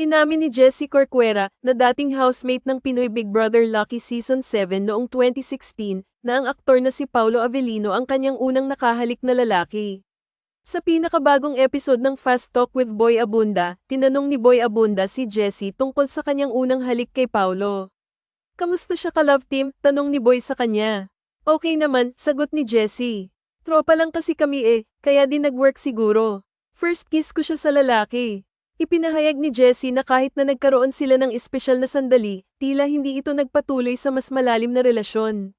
Inamin ni Jessie Corcuera na dating housemate ng Pinoy Big Brother Lucky Season 7 noong 2016 na ang aktor na si Paulo Avellino ang kanyang unang nakahalik na lalaki. Sa pinakabagong episode ng Fast Talk with Boy Abunda, tinanong ni Boy Abunda si Jessie tungkol sa kanyang unang halik kay Paulo. Kamusta siya ka-love team? Tanong ni Boy sa kanya. Okay naman, sagot ni Jessie. Tropa lang kasi kami eh, kaya din nag-work siguro. First kiss ko siya sa lalaki. Ipinahayag ni Jessie na kahit na nagkaroon sila ng espesyal na sandali, tila hindi ito nagpatuloy sa mas malalim na relasyon.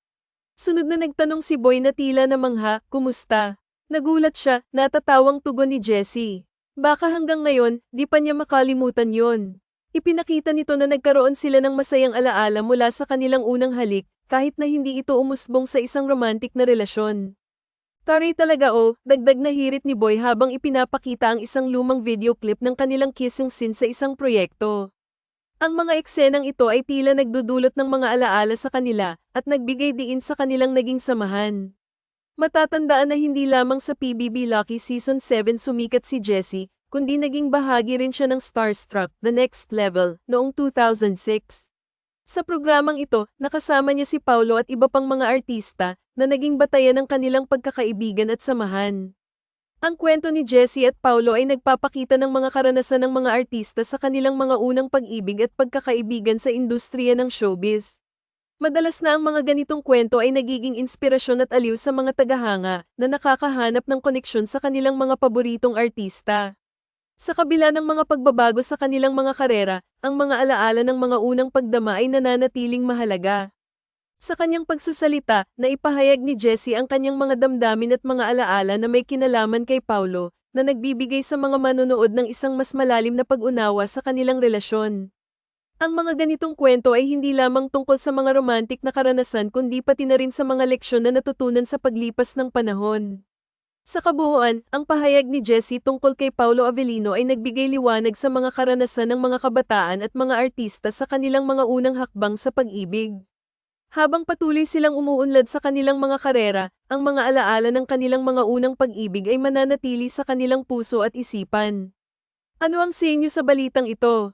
Sunod na nagtanong si Boy na tila na mangha, kumusta? Nagulat siya, natatawang tugon ni Jessie. Baka hanggang ngayon, di pa niya makalimutan yon. Ipinakita nito na nagkaroon sila ng masayang alaala mula sa kanilang unang halik, kahit na hindi ito umusbong sa isang romantic na relasyon. Taray talaga oh, dagdag na hirit ni Boy habang ipinapakita ang isang lumang video clip ng kanilang kissing scene sa isang proyekto. Ang mga eksenang ito ay tila nagdudulot ng mga alaala sa kanila at nagbigay diin sa kanilang naging samahan. Matatandaan na hindi lamang sa PBB Lucky Season 7 sumikat si Jessie, kundi naging bahagi rin siya ng Starstruck The Next Level noong 2006. Sa programang ito, nakasama niya si Paulo at iba pang mga artista na naging batayan ng kanilang pagkakaibigan at samahan. Ang kwento ni Jessie at Paulo ay nagpapakita ng mga karanasan ng mga artista sa kanilang mga unang pag-ibig at pagkakaibigan sa industriya ng showbiz. Madalas na ang mga ganitong kwento ay nagiging inspirasyon at aliw sa mga tagahanga na nakakahanap ng koneksyon sa kanilang mga paboritong artista. Sa kabila ng mga pagbabago sa kanilang mga karera, ang mga alaala ng mga unang pagdama ay nananatiling mahalaga. Sa kanyang pagsasalita, naipahayag ni Jessie ang kanyang mga damdamin at mga alaala na may kinalaman kay Paulo, na nagbibigay sa mga manonood ng isang mas malalim na pag-unawa sa kanilang relasyon. Ang mga ganitong kwento ay hindi lamang tungkol sa mga romantik na karanasan kundi pati na rin sa mga leksyon na natutunan sa paglipas ng panahon. Sa kabuuan, ang pahayag ni Jessie tungkol kay Paulo Avellino ay nagbigay liwanag sa mga karanasan ng mga kabataan at mga artista sa kanilang mga unang hakbang sa pag-ibig. Habang patuloy silang umuunlad sa kanilang mga karera, ang mga alaala ng kanilang mga unang pag-ibig ay mananatili sa kanilang puso at isipan. Ano ang sa inyo sa balitang ito?